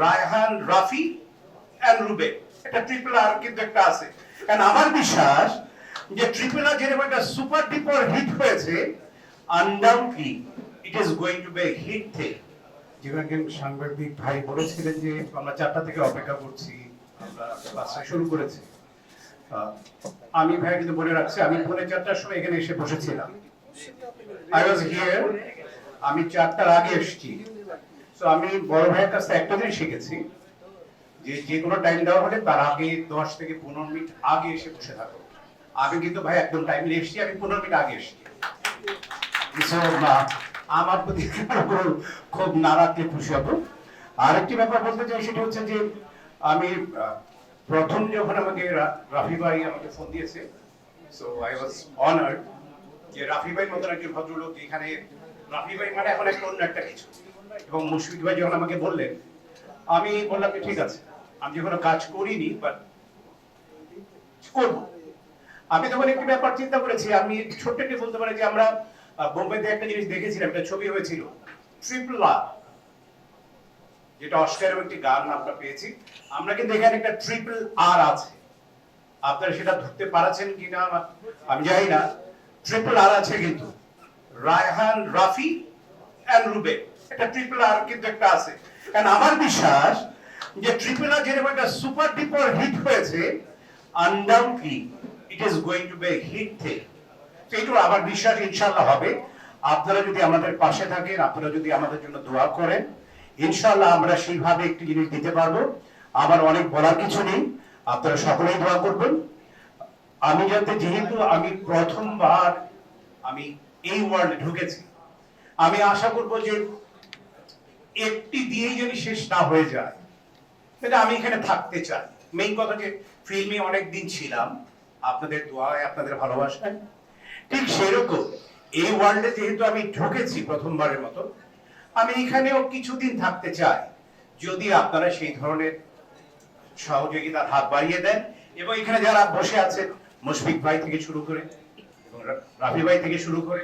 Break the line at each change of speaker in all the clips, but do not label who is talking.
Raihan, Rafi and রুবে এটা triple R কিন্তু একটা আছে। কারণ আমার বিশ্বাস যে ট্রিপল আর যেরকম একটা সুপার ডিপার হিট হয়েছে undoubtedly it is going to be hit thing যেখানে সাংবাদিক ভাই বলেছিলেন যে আমরা চারটা থেকে অপেক্ষা করছি, আমরা ক্লাসটা শুরু করেছি। আমি ভাই কিন্তু বলে রাখছি, আমি পৌনে চারটার সময় এখানে এসে বসেছিলাম। আই ওয়াজ হিয়ার আমি চারটার আগে এসেছি। তো আমি বড় ভাইয়ের কাছ থেকে একটা জিনিস শিখেছি যে যে কোনো টাইম দেওয়া হলে তার আগে দশ থেকে পনেরো মিনিট আগে এসে বসে থাকো। আমি কিন্তু ভাই একদম টাইমে এসেছি, আমি পনেরো মিনিট আগে এসেছি। আমার প্রতি খুব খুশি আরেকটি ব্যাপার বলতে চাই সেটা হচ্ছে যে আমি প্রথম যখন আমাকে রাফি ভাই আমাকে ফোন দিয়েছে সো আই ওয়াজ অনার্ড যে রাফি ভাই মতন একজন ভদ্রলোক, এখানে রাফি ভাই মানে এখন একটা অন্য একটা কিছু। এবং মুশফিক ভাই যখন আমাকে বললেন, আমি বললাম যে ঠিক আছে, আমি যখন কাজ করিনি বাট করব। আমি তখন একটি ব্যাপার চিন্তা করেছি, আমি ছোট্ট একটি বলতে পারি যে আমরা বোম্বেতে একটা জিনিস দেখেছিলাম, একটা ছবি হয়েছিল ট্রিপল যেটা অস্কারের একটি গান আমরা পেয়েছি। আমরা কিন্তু এখানে একটা ট্রিপল আর আছে। আপনারা সেটা ধরতে পারছেন কিনা, আমি জানি না। ট্রিপল আর আছে কিন্তু, রায়হান, রাফি এন্ড রুবে এটা ট্রিপল আর কিন্তু একটা আছে। কারণ আমার বিশ্বাস যে ট্রিপল আর যেরকম একটা সুপার ডিপার হিট হয়েছে it is going to be hit তো আমার বিশ্বাস হবে। আপনারা যদি আমাদের পাশে থাকেন, আপনারা যদি আমাদের জন্য দোয়া করেন আমরা সেইভাবে একটি জিনিস দিতে পারব। আমার অনেক বলার কিছু নেই, আপনারা সকলেই দোয়া করবেন। আমি যাতে যেহেতু আমি প্রথমবার আমি এই ওয়ার্ল্ডে ঢুকেছি, আমি আশা করব যে একটি দিয়েই যেন শেষ না হয়ে যায় এটা আমি এখানে থাকতে চাই। মেইন কথা যে ফিল্মে অনেক দিন ছিলাম, আপনাদের দোয়ায় আপনাদের ভালোবাসায়। ঠিক সেরকম, এই ওয়ার্ল্ডে যেহেতু আমি ঢুকেছি প্রথমবারের মতো, আমি এখানেও কিছুদিন থাকতে চাই। যদি আপনারা সেই ধরনের সহযোগিতার হাত বাড়িয়ে দেন, এবং এখানে যারা বসে আছেন, মুশফিক ভাই থেকে শুরু করে, এবং রাফি ভাই থেকে শুরু করে,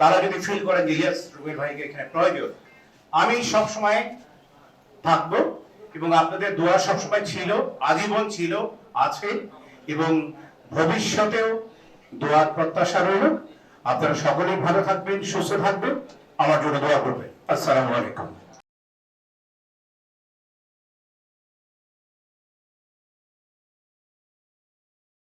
তারা যদি ফিল করেন যে ইয়েস ভাইকে এখানে প্রয়োজন আমি সব সময় থাকব এবং আপনাদের দোয়া সবসময় ছিল, আজীবন ছিল, আছে এবং ভবিষ্যতেও দোয়ার প্রত্যাশা রইল। আপনারা সকলেই ভালো থাকবেন, সুস্থ থাকবেন। আমার জন্য দোয়া করবেন। আসসালামু আলাইকুম।